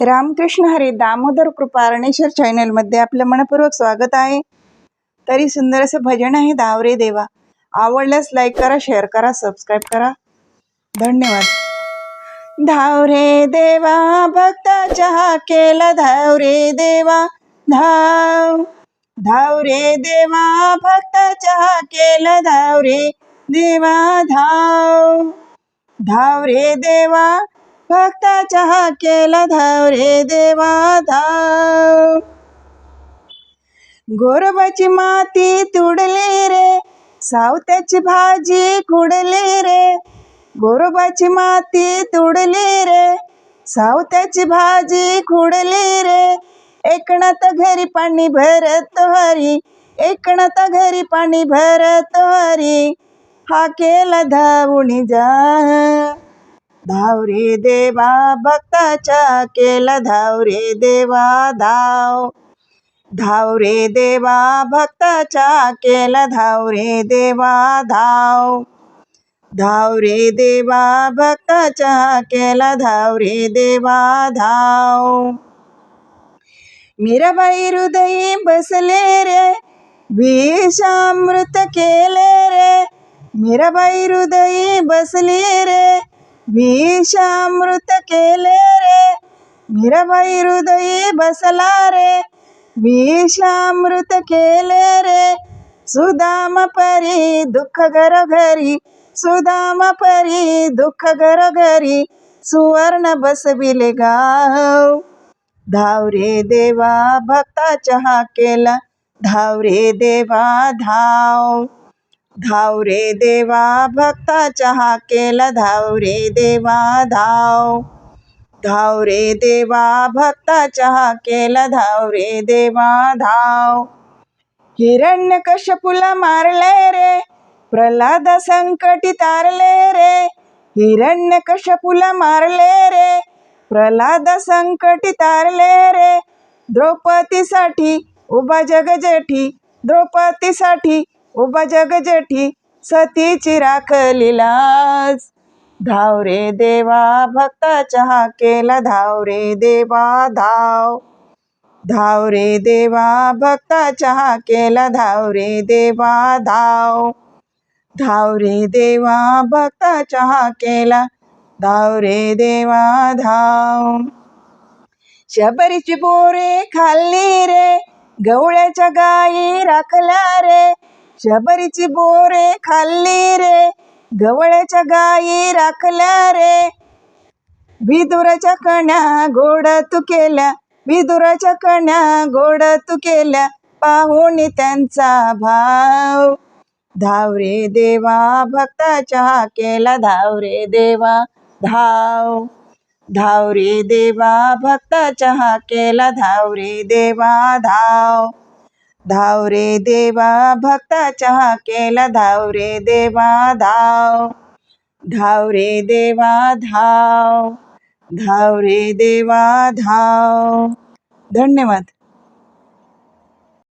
रामकृष्ण हरी दामोदर कृपा अरणेश्वर चॅनलमध्ये आपलं मनपूर्वक स्वागत आहे. तरी सुंदर असं भजन आहे दावरे देवा. आवडल्यास लाईक करा शेअर करा सबस्क्राईब करा. धन्यवाद. धावरे देवा भक्ताच्या हाकेला धावरे देवा. धाव. धावरे देवा भक्ताच्या हाकेला धावरे देवा. धाव. धाव रे देवा भक्ताच्या हाकेला धाव रे देवा धाव. गोरबाची माती तुडली रे सावत्याची भाजी कुडली रे. गोरबाची माती तुडली रे सावत्याची भाजी खुडली रे. एकणात घरी पाणी भरत हरी एकणात घरी पाणी भरत हरी. हा केला धावून जा. धाव रे देवा भक्ताच्या केला धाव रे देवा धाव धाव रे देवा भक्ताच्या केला धाव रे देवा धाव धाव रे देवा भक्ताच्या केला धाव रे देवा धाव मीराबाई हृदयी बसले रे, विषामृत केले रे। मीराबाई हृदयी बसले रे विषामृत केले रे मीराबाई हृदयी बसला रे विषामृत केले रे सुदाम परी दुःख घरी सुदाम परी दुःख घरी सुवर्ण बसविले गाव धाव रे देवा भक्ताच्या हा केला धाव रे देवा धाव धाव रे देवा भक्ताच्या हा केला धाव रे देवा धाव. धाव रे देवा भक्ताच्या हा केला धाव रे देवा धाव. हिरण्य कशपुला मारले रे प्रल्हाद संकटी तारले रे. हिरण्य कशपुला मारले रे प्रल्हाद संकटी तारले रे. द्रौपदीसाठी उभा जगजेठी द्रौपदीसाठी उभा जगजेठी सतीची राखली लाज. धाव रे देवा भक्ताच्या हा केला धाव रे देवा धाव. धाव रे देवा भक्ताच्या हा केला धाव रे देवा धाव. धाव रे देवा भक्ताच्या हा केला धाव रे देवा धाव. शबरीची बोरे खाल्ली रे गवळ्याच्या गायी राखल्या रे शबरीची बोरे खाल्ली रे गवळ्याच्या गायी राखल्या रे. विदुराच्या कण्या गोड तू केल्या विदुराच्या कण्या गोड तू केल्या पाहून त्यांचा भाव. धाव रे देवा भक्ताच्या केला धाव रे देवा धाव. धाव रे देवा भक्ताच्या केला धाव रे देवा धाव. धाव रे देवा भक्ताच्या केला धाव रे देवा धाव. धाव रे देवा धाव. धाव रे देवा धाव. धन्यवाद.